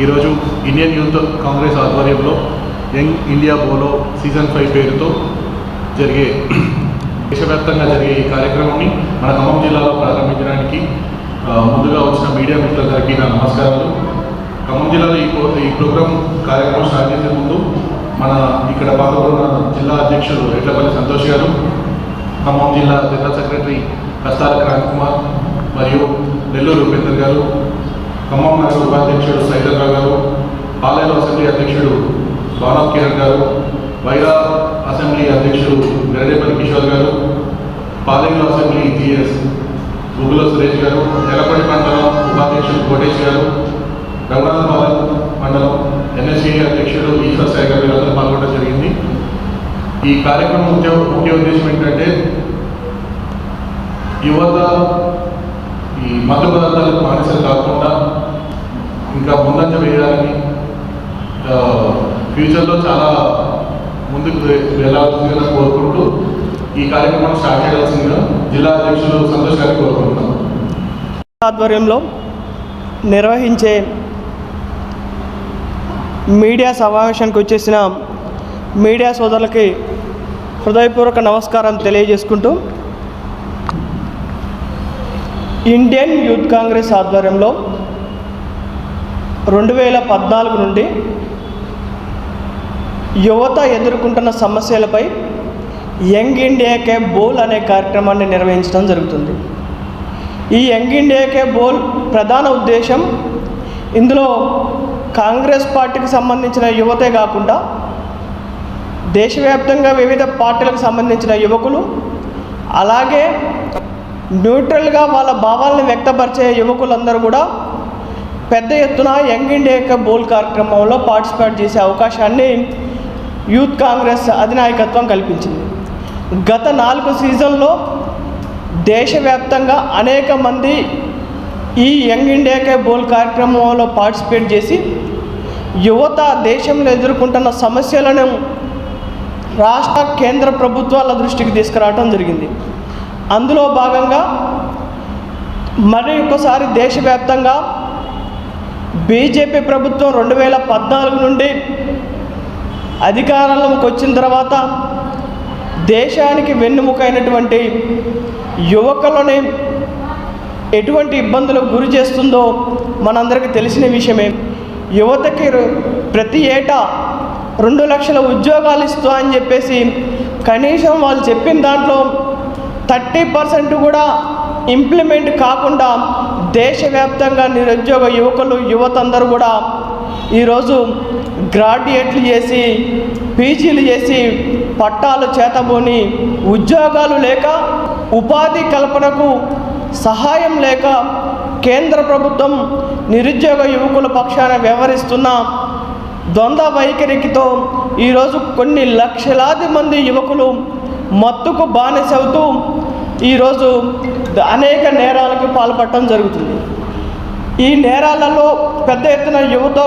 ఈరోజు Indian youth Congress ఆధ్వర్యంలో young India Bolo season five పేరుతో జరిగే దేశవ్యాప్తంగా జరిగే ఈ కార్యక్రమాన్ని మన ఖమ్మం జిల్లాలో ప్రారంభించడానికి ముందుగా వచ్చిన మీడియా మిత్రులందరికీ నా నమస్కారాలు. ఖమ్మం జిల్లాలో ఈ ఈ ప్రోగ్రాం కార్యక్రమం స్టార్ట్ చేసే ముందు మన ఇక్కడ పాల్గొన్న జిల్లా అధ్యక్షులు ఎట్లపల్లి సంతోష్ గారు ఖమ్మం జిల్లా జనరల్ సెక్రటరీ కస్తాల క్రాంత్ కుమార్ మరియు నెల్లూరు ఉపేందర్ గారు ఖమ్మం నగర ఉపాధ్యక్షుడు సైదర్రావు గారు పాలేరు అసెంబ్లీ అధ్యక్షుడు భానవ్ కిరణ్ గారు వైరా అసెంబ్లీ అధ్యక్షుడు గరడేపల్లి కిషోర్ గారు పాలేరు అసెంబ్లీ జిఎస్ గుగుల సురేష్ గారు తెలపల్లి మండలం ఉపాధ్యక్షుడు కోటేష్ గారు రఘునాథపాలెం మండలం ఎన్ఎస్సీ అధ్యక్షుడు ఈశ్వర్ సాయి గారు వీళ్ళందరూ పాల్గొనడం జరిగింది. ఈ కార్యక్రమం ముఖ్య ముఖ్య ఉద్దేశం ఏంటంటే యువత ఈ మత పదార్థాలకు బానిసలు కాకుండా ఇంకా ముందంజ వేయాలని ఫ్యూచర్లో చాలా ముందుకు వె- వెళ్ళాల్సిందిగా కోరుకుంటూ ఈ కార్యక్రమం స్టార్ట్ చేయాల్సిందిగా జిల్లా అధ్యక్షులు సంతోష్ గారిని కోరుకుంటున్నాం. ఆధ్వర్యంలో నిర్వహించే మీడియా సమావేశానికి వచ్చేసిన మీడియా సోదరులకి హృదయపూర్వక నమస్కారం తెలియజేసుకుంటూ ఇండియన్ యూత్ కాంగ్రెస్ ఆధ్వర్యంలో రెండు వేల పద్నాలుగు నుండి యువత ఎదుర్కొంటున్న సమస్యలపై యంగ్ ఇండియాకే బోల్ అనే కార్యక్రమాన్ని నిర్వహించడం జరుగుతుంది. ఈ యంగ్ ఇండియాకే బోల్ ప్రధాన ఉద్దేశం ఇందులో కాంగ్రెస్ పార్టీకి సంబంధించిన యువతే కాకుండా దేశవ్యాప్తంగా వివిధ పార్టీలకు సంబంధించిన యువకులు అలాగే న్యూట్రల్గా వాళ్ళ భావాలను వ్యక్తపరిచే యువకులందరూ కూడా పెద్ద ఎత్తున యంగ్ ఇండియా బోల్ కార్యక్రమంలో పార్టిసిపేట్ చేసే అవకాశాన్ని యూత్ కాంగ్రెస్ అధినాయకత్వం కల్పించింది. గత నాలుగు సీజన్లో దేశవ్యాప్తంగా అనేక మంది ఈ యంగ్ ఇండియాకే బోల్ కార్యక్రమంలో పార్టిసిపేట్ చేసి యువత దేశంలో ఎదుర్కొంటున్న సమస్యలను రాష్ట్ర కేంద్ర ప్రభుత్వాల దృష్టికి తీసుకురావడం జరిగింది. అందులో భాగంగా మరి ఒకసారి దేశవ్యాప్తంగా బీజేపీ ప్రభుత్వం రెండు వేల పద్నాలుగు నుండి అధికారంలోకి వచ్చిన తర్వాత దేశానికి వెన్నుముకైనటువంటి యువకులని ఎటువంటి ఇబ్బందులకు గురి చేస్తుందో మనందరికీ తెలిసిన విషయమే. యువతకి ప్రతి ఏటా రెండు లక్షల ఉద్యోగాలు ఇస్తా అని చెప్పేసి కనీసం వాళ్ళు చెప్పిన దాంట్లో థర్టీ పర్సెంట్ కూడా ఇంప్లిమెంట్ కాకుండా దేశవ్యాప్తంగా నిరుద్యోగ యువకులు యువత అందరూ కూడా ఈరోజు గ్రాడ్యుయేట్లు చేసి పీజీలు చేసి పట్టాలు చేతబోని ఉద్యోగాలు లేక ఉపాధి కల్పనకు సహాయం లేక కేంద్ర ప్రభుత్వం నిరుద్యోగ యువకుల పక్షాన వ్యవహరిస్తున్న ద్వంద్వ వైఖరికితో ఈరోజు కొన్ని లక్షలాది మంది యువకులు మత్తుకు బానిసవుతూ ఈరోజు అనేక నేరాలకు పాల్పడటం జరుగుతుంది. ఈ నేరాలలో పెద్ద ఎత్తున యువత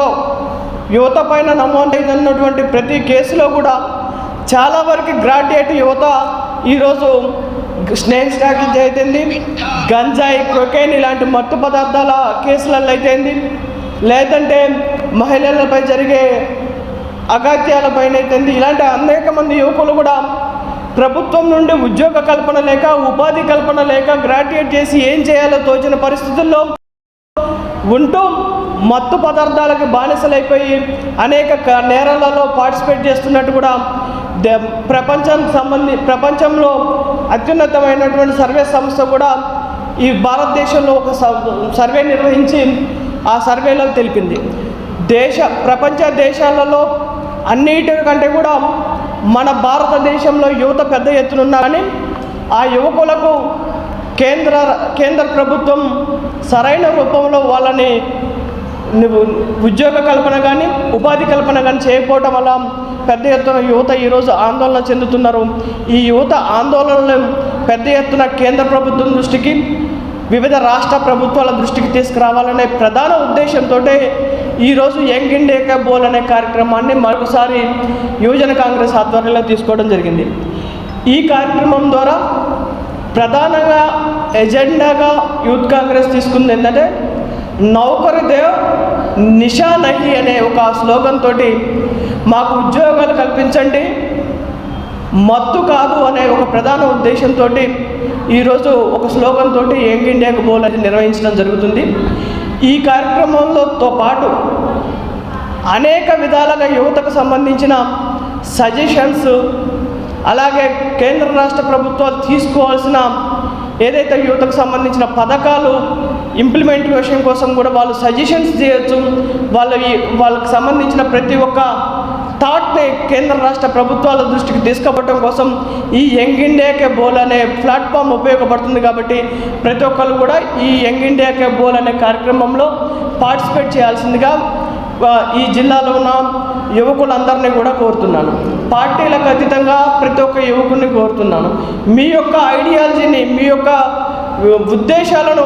యువత పైన నమోదైనటువంటి ప్రతి కేసులో కూడా చాలా వరకు గ్రాడ్యుయేట్ యువత ఈరోజు స్నేక్ స్టాకింగ్ అయితేంది గంజాయి క్రొకైన్ ఇలాంటి మత్తు పదార్థాల కేసులలో అయితేంది. లేదంటే మహిళలపై జరిగే అగాత్యాలపైన అయితేంది. ఇలాంటి అనేక మంది యువకులు కూడా ప్రభుత్వం నుండి ఉద్యోగ కల్పన లేక ఉపాధి కల్పన లేక గ్రాడ్యుయేట్ చేసి ఏం చేయాలో తోచిన పరిస్థితుల్లో ఉంటూ మత్తు పదార్థాలకు బానిసలైపోయి అనేక నేరాలలో పార్టిసిపేట్ చేస్తున్నట్టు కూడా ద- ప్రపంచం సంబంధి ప్రపంచంలో అత్యున్నతమైనటువంటి సర్వే సంస్థ కూడా ఈ భారతదేశంలో ఒక సర్వే నిర్వహించి ఆ సర్వేలో తెలిపింది. దేశ ప్రపంచ దేశాలలో అన్నిటికంటే కూడా మన భారతదేశంలో యువత పెద్ద ఎత్తున ఉన్నా కానీ ఆ యువకులకు కేంద్ర కేంద్ర ప్రభుత్వం సరైన రూపంలో వాళ్ళని ఉద్యోగ కల్పన కానీ ఉపాధి కల్పన కానీ చేయకపోవటం వల్ల పెద్ద ఎత్తున యువత ఈరోజు ఆందోళన చెందుతున్నారు. ఈ యువత ఆందోళనలు పెద్ద ఎత్తున కేంద్ర ప్రభుత్వం దృష్టికి వివిధ రాష్ట్ర ప్రభుత్వాల దృష్టికి తీసుకురావాలనే ప్రధాన ఉద్దేశంతో ఈరోజు యంగ్ ఇండియా బోల్ అనే కార్యక్రమాన్ని మరొకసారి యువజన కాంగ్రెస్ ఆధ్వర్యంలో తీసుకోవడం జరిగింది. ఈ కార్యక్రమం ద్వారా ప్రధానంగా ఎజెండాగా యూత్ కాంగ్రెస్ తీసుకుంది ఏంటంటే నౌకరుదేవ్ నిషా నహి అనే ఒక స్లోగన్ తోటి మాకు ఉద్యోగాలు కల్పించండి మత్తు కాదు అనే ఒక ప్రధాన ఉద్దేశంతో ఈరోజు ఒక స్లోగన్ తోటి యంగ్ ఇండియాకు బోల్ అనేది నిర్వహించడం జరుగుతుంది. ఈ కార్యక్రమంలోతో పాటు అనేక విధాలుగా యువతకు సంబంధించిన సజెషన్స్ అలాగే కేంద్ర రాష్ట్ర ప్రభుత్వాలు తీసుకోవాల్సిన ఏదైతే యువతకు సంబంధించిన పథకాలు ఇంప్లిమెంటేషన్ కోసం కూడా వాళ్ళు సజెషన్స్ చేయొచ్చు. వాళ్ళ వాళ్ళకి సంబంధించిన ప్రతి ఒక్క థాట్ని కేంద్ర రాష్ట్ర ప్రభుత్వాల దృష్టికి తీసుకుపోవడం కోసం ఈ యంగ్ ఇండియాకే బోల్ అనే ప్లాట్ఫామ్ ఉపయోగపడుతుంది కాబట్టి ప్రతి ఒక్కరు కూడా ఈ యంగ్ ఇండియాకే బోల్ అనే కార్యక్రమంలో పార్టిసిపేట్ చేయాల్సిందిగా ఈ జిల్లాలో ఉన్న యువకులందరినీ కూడా కోరుతున్నాను. పార్టీలకు అతీతంగా ప్రతి ఒక్క యువకుని కోరుతున్నాను. మీ యొక్క ఐడియాలజీని మీ యొక్క ఉద్దేశాలను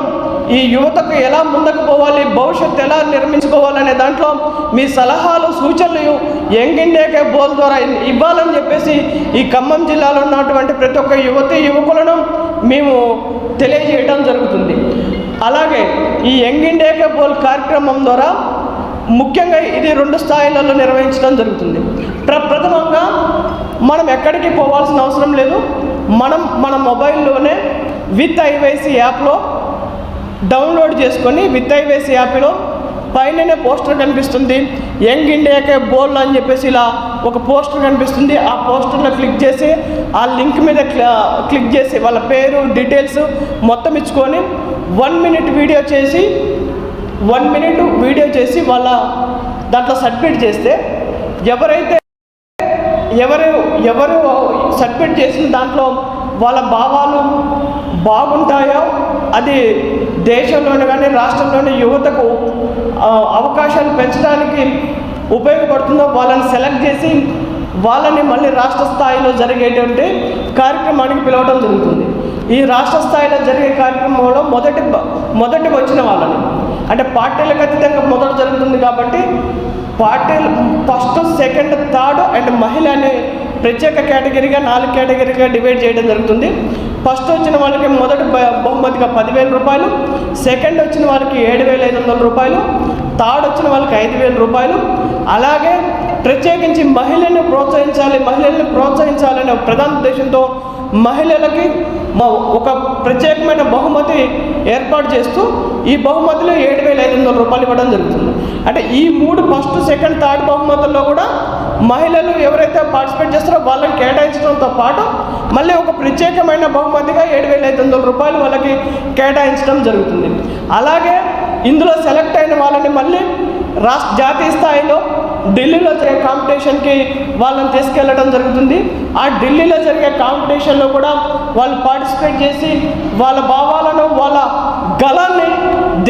ఈ యువతకు ఎలా ముందుకు పోవాలి? భవిష్యత్తు ఎలా నిర్మించుకోవాలనే దాంట్లో మీ సలహాలు సూచనలు యంగ్ ఇండియాకే బోల్ ద్వారా ఇవ్వాలని చెప్పేసి ఈ ఖమ్మం జిల్లాలో ఉన్నటువంటి ప్రతి ఒక్క యువతి యువకులను మేము తెలియజేయడం జరుగుతుంది. అలాగే ఈ యంగ్ ఇండియాకే బోల్ కార్యక్రమం ద్వారా ముఖ్యంగా ఇది రెండు స్థాయిలలో నిర్వహించడం జరుగుతుంది. ప్ర ప్రథమంగా మనం ఎక్కడికి పోవాల్సిన అవసరం లేదు. మనం మన మొబైల్లోనే విత్ ఐవైసీ యాప్లో డౌన్లోడ్ చేసుకొని విత్ ఐవైసీ యాప్లో పైననే పోస్టర్ కనిపిస్తుంది. యంగ్ ఇండియాకే బోల్ అని చెప్పేసి ఇలా ఒక పోస్టర్ కనిపిస్తుంది. ఆ పోస్టర్లో క్లిక్ చేసి ఆ లింక్ మీద క్లిక్ చేసి వాళ్ళ పేరు డీటెయిల్స్ మొత్తం ఇచ్చుకొని వన్ మినిట్ వీడియో చేసి వన్ మినిట్ వీడియో చేసి వాళ్ళ దాంట్లో సబ్మిట్ చేస్తే ఎవరైతే ఎవరు ఎవరు సబ్మిట్ చేసిన దాంట్లో వాళ్ళ భావాలు బాగుంటాయో అది దేశంలోనే కానీ రాష్ట్రంలోని యువతకు అవకాశాలు పెంచడానికి ఉపయోగపడుతుందో వాళ్ళని సెలెక్ట్ చేసి వాళ్ళని మళ్ళీ రాష్ట్ర స్థాయిలో జరిగేటువంటి కార్యక్రమానికి పిలవడం జరుగుతుంది. ఈ రాష్ట్ర స్థాయిలో జరిగే కార్యక్రమంలో మొదటి మొదటి వచ్చిన వాళ్ళని. అంటే పార్టీలకు ఖచ్చితంగా మొదట జరుగుతుంది కాబట్టి పార్టీలు ఫస్ట్ సెకండ్ థర్డ్ అండ్ మహిళ అనే ప్రత్యేక కేటగిరీగా నాలుగు కేటగిరీగా డివైడ్ చేయడం జరుగుతుంది. ఫస్ట్ వచ్చిన వాళ్ళకి మొదటి బహుమతిగా పదివేల రూపాయలు సెకండ్ వచ్చిన వాళ్ళకి ఏడు వేల ఐదు వందల రూపాయలు థర్డ్ వచ్చిన వాళ్ళకి ఐదు వేల రూపాయలు. అలాగే ప్రత్యేకించి మహిళలను ప్రోత్సహించాలి మహిళల్ని ప్రోత్సహించాలనే ప్రధాన ఉద్దేశంతో మహిళలకి ఒక ప్రత్యేకమైన బహుమతి ఏర్పాటు చేస్తూ ఈ బహుమతిలో ఏడు వేల ఐదు వందల రూపాయలు ఇవ్వడం జరుగుతుంది. అంటే ఈ మూడు ఫస్ట్ సెకండ్ థర్డ్ బహుమతుల్లో కూడా మహిళలు ఎవరైతే పార్టిసిపేట్ చేస్తారో వాళ్ళని కేటాయించడంతో పాటు మళ్ళీ ఒక ప్రత్యేకమైన బహుమతిగా ఏడు వేల ఐదు వందల రూపాయలు వాళ్ళకి కేటాయించడం జరుగుతుంది. అలాగే ఇందులో సెలెక్ట్ అయిన వాళ్ళని మళ్ళీ రాష్ట్ర జాతీయ స్థాయిలో ఢిల్లీలో జరిగే కాంపిటీషన్కి వాళ్ళని తీసుకెళ్ళడం జరుగుతుంది. ఆ ఢిల్లీలో జరిగే కాంపిటీషన్లో కూడా వాళ్ళు పార్టిసిపేట్ చేసి వాళ్ళ భావాలను వాళ్ళ గలాన్ని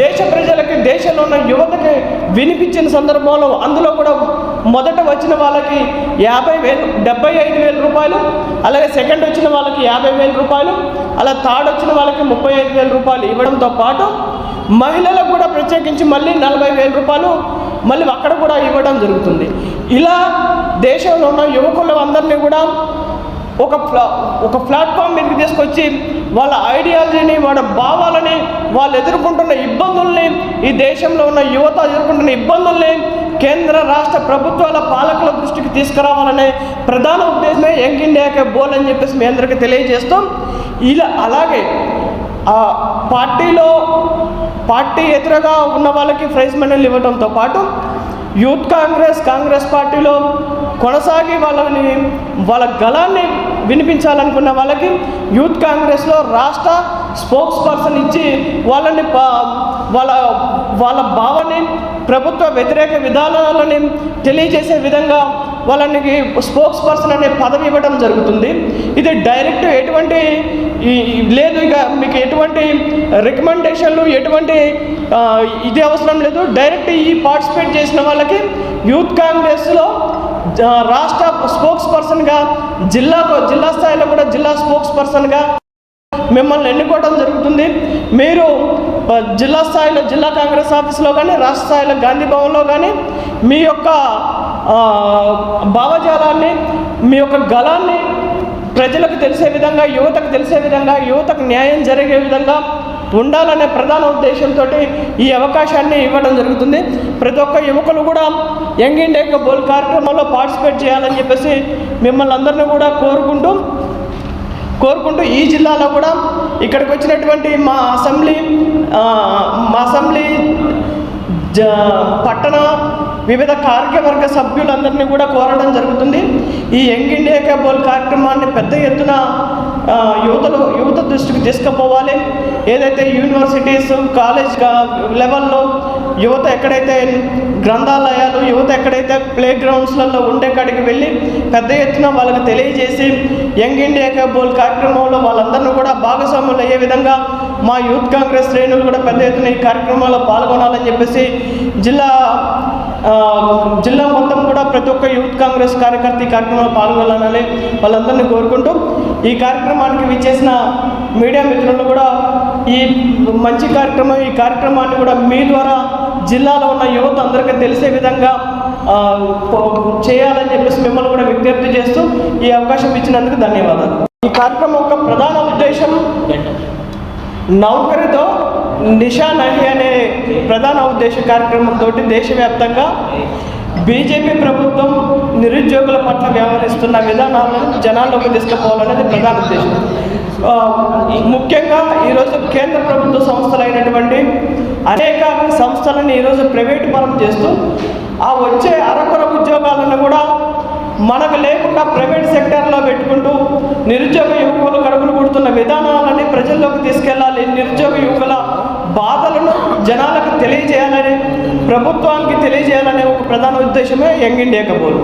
దేశ ప్రజలకు దేశంలో ఉన్న యువతకి వినిపించిన సందర్భంలో అందులో కూడా మొదట వచ్చిన వాళ్ళకి యాభై వేలు డెబ్బై ఐదు వేల రూపాయలు అలాగే సెకండ్ వచ్చిన వాళ్ళకి యాభై వేల రూపాయలు అలా థర్డ్ వచ్చిన వాళ్ళకి ముప్పై ఐదు వేల రూపాయలు ఇవ్వడంతో పాటు మహిళలకు కూడా ప్రత్యేకించి మళ్ళీ నలభై వేల రూపాయలు మళ్ళీ అక్కడ కూడా ఇవ్వడం జరుగుతుంది. ఇలా దేశంలో ఉన్న యువకులు అందరినీ కూడా ఒక ప్లా ఒక ప్లాట్ఫామ్ మీదకి తీసుకొచ్చి వాళ్ళ ఐడియాలజీని వాళ్ళ భావాలని వాళ్ళు ఎదుర్కొంటున్న ఇబ్బందుల్ని ఈ దేశంలో ఉన్న యువత ఎదుర్కొంటున్న ఇబ్బందుల్ని కేంద్ర రాష్ట్ర ప్రభుత్వాల పాలకుల దృష్టికి తీసుకురావాలనే ప్రధాన ఉద్దేశమే యంగ్ ఇండియాకే బోల్ అని చెప్పేసి మీ అందరికీ తెలియజేస్తాం ఇలా అలాగే ఆ పార్టీలో పార్టీ ఎదురుగా ఉన్న వాళ్ళకి ప్రైజ్ మెడల్ ఇవ్వడంతో పాటు యూత్ కాంగ్రెస్ కాంగ్రెస్ పార్టీలో కొనసాగి వాళ్ళని వాళ్ళ గలాన్ని వినిపించాలనుకున్న వాళ్ళకి యూత్ కాంగ్రెస్లో రాష్ట్ర స్పోక్స్ పర్సన్ ఇచ్చి వాళ్ళని వాళ్ళ వాళ్ళ భావాన్ని ప్రభుత్వ వ్యతిరేక విధానాలని తెలియజేసే విధంగా వాళ్ళకి స్పోక్స్ పర్సన్ అనే పదవి ఇవ్వడం జరుగుతుంది. ఇది డైరెక్ట్ ఎటువంటి ఈ- లేదు ఇక మీకు ఎటువంటి రికమెండేషన్లు ఎటువంటి ఇది అవసరం లేదు. డైరెక్ట్ ఈ పార్టిసిపేట్ చేసిన వాళ్ళకి యూత్ కాంగ్రెస్లో జ- రాష్ట్ర స్పోక్స్ పర్సన్గా జిల్లా జిల్లా స్థాయిలో కూడా జిల్లా స్పోక్స్ పర్సన్గా మిమ్మల్ని ఎన్నుకోవడం జరుగుతుంది. మీరు జిల్లా స్థాయిలో జిల్లా కాంగ్రెస్ ఆఫీస్లో కానీ రాష్ట్ర స్థాయిలో గాంధీ భవన్లో కానీ మీ యొక్క భావజాలాన్ని మీ యొక్క గలాన్ని ప్రజలకు తెలిసే విధంగా యువతకు తెలిసే విధంగా యువతకు న్యాయం జరిగే విధంగా ఉండాలనే ప్రధాన ఉద్దేశంతో ఈ అవకాశాన్ని ఇవ్వడం జరుగుతుంది. ప్రతి ఒక్క యువకులు కూడా యంగ్ ఇండియా బోల్ కార్యక్రమంలో పార్టిసిపేట్ చేయాలని చెప్పేసి మిమ్మల్ని అందరినీ కూడా కోరుకుంటూ కోరుకుంటూ ఈ జిల్లాలో కూడా ఇక్కడికి వచ్చినటువంటి మా అసెంబ్లీ పట్టణ వివిధ కార్యవర్గ సభ్యులందరినీ కూడా కోరడం జరుగుతుంది. ఈ యంగ్ ఇండియా కేబోల్ కార్యక్రమాన్ని పెద్ద ఎత్తున యువతలు యువత దృష్టికి తీసుకుపోవాలి. ఏదైతే యూనివర్సిటీస్ కాలేజ్ లెవెల్లో యువత ఎక్కడైతే గ్రంథాలయాలు యువత ఎక్కడైతే ప్లే గ్రౌండ్స్లలో ఉండే కాడికి వెళ్ళి పెద్ద ఎత్తున వాళ్ళకి తెలియజేసి యంగ్ ఇండియా కబోల్ కార్యక్రమంలో వాళ్ళందరినీ కూడా భాగస్వాములు అయ్యే విధంగా మా యూత్ కాంగ్రెస్ శ్రేణులు కూడా పెద్ద ఎత్తున ఈ కార్యక్రమంలో పాల్గొనాలని చెప్పేసి జిల్లా జిల్లా మొత్తం కూడా ప్రతి ఒక్క యూత్ కాంగ్రెస్ కార్యకర్త ఈ కార్యక్రమంలో పాల్గొనాలని వాళ్ళందరినీ కోరుకుంటూ ఈ కార్యక్రమానికి విచ్చేసిన మీడియా మిత్రులను కూడా ఈ మంచి కార్యక్రమం ఈ కార్యక్రమాన్ని కూడా మీ ద్వారా జిల్లాలో ఉన్న యువత అందరికీ తెలిసే విధంగా చేయాలని చెప్పేసి మిమ్మల్ని కూడా విజ్ఞప్తి చేస్తూ ఈ అవకాశం ఇచ్చినందుకు ధన్యవాదాలు. ఈ కార్యక్రమం యొక్క ప్రధాన ఉద్దేశం నౌకరితో నిషా నహి అనే ప్రధాన ఉద్దేశ కార్యక్రమంతో దేశవ్యాప్తంగా బీజేపీ ప్రభుత్వం నిరుద్యోగుల పట్ల వ్యవహరిస్తున్న విధానాలను జనాల్లోకి తీసుకుపోవాలనేది ప్రధాన ఉద్దేశం. ముఖ్యంగా ఈరోజు కేంద్ర ప్రభుత్వ సంస్థలైనటువంటి అనేక సంస్థలను ఈరోజు ప్రైవేటు పరం చేస్తూ ఆ వచ్చే అరకొర ఉద్యోగాలను కూడా మనకు లేకుండా ప్రైవేట్ సెక్టార్లో పెట్టుకుంటూ నిరుద్యోగ యువకులు కడుపులు కొడుతున్న విధానాలని ప్రజల్లోకి తీసుకెళ్ళాలి. నిరుద్యోగ యువకుల బాధలను జనాలకు తెలియజేయాలని ప్రభుత్వానికి తెలియజేయాలనే ఒక ప్రధాన ఉద్దేశమే యంగ్ ఇండియా కబోల్